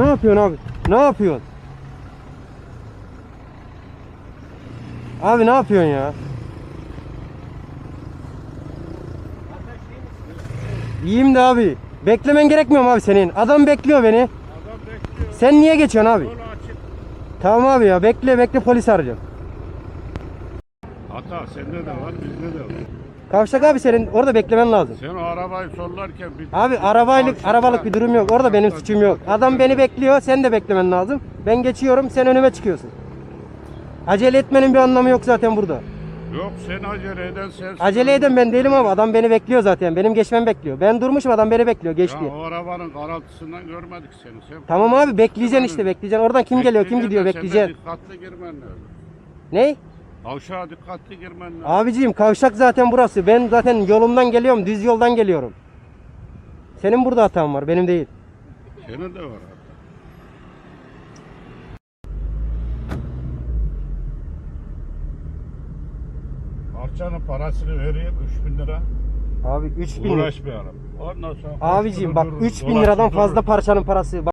yapıyorsun abi? Ne yapıyorsun? Abi ne yapıyorsun ya? İyiyim de abi. Beklemen gerekmiyor mu abi senin? Adam bekliyor beni. Adam bekliyor. Sen niye geçiyorsun abi? Tamam abi ya bekle bekle polis arayacağım. Hata sende de var, bizde de var. Kavşak abi senin orada beklemen lazım. Sen o arabayı sollarken bir... Abi arabaylık Kavşakta- arabalık bir durum yok. Orada benim suçum yok. Adam beni bekliyor. Sen de beklemen lazım. Ben geçiyorum. Sen önüme çıkıyorsun. Acele etmenin bir anlamı yok zaten burada. Yok sen acele eden sensin. Acele eden ben değilim ama adam beni bekliyor zaten. Benim geçmem bekliyor. Ben durmuşum adam beni bekliyor. Geçti. Ya o arabanın karaltısından görmedik seni. Sen Tamam abi bekleyeceksin işte bekleyeceksin. Oradan kim geliyor kim gidiyor Bekleyeceksin. Sen de dikkatli girmen lazım. Ney? Kavşağa dikkatli girmen lazım. Abiciğim kavşak zaten burası. Ben zaten yolumdan geliyorum. Düz yoldan geliyorum. Senin burada hatan var. Benim değil. Senin de var hata. Parçanın parasını vereyim 3000 lira. Abi 3000 Uğraşmayalım. Ondan sonra Abiciğim bak koşturur, 3000 liradan fazla parçanın parası. Bak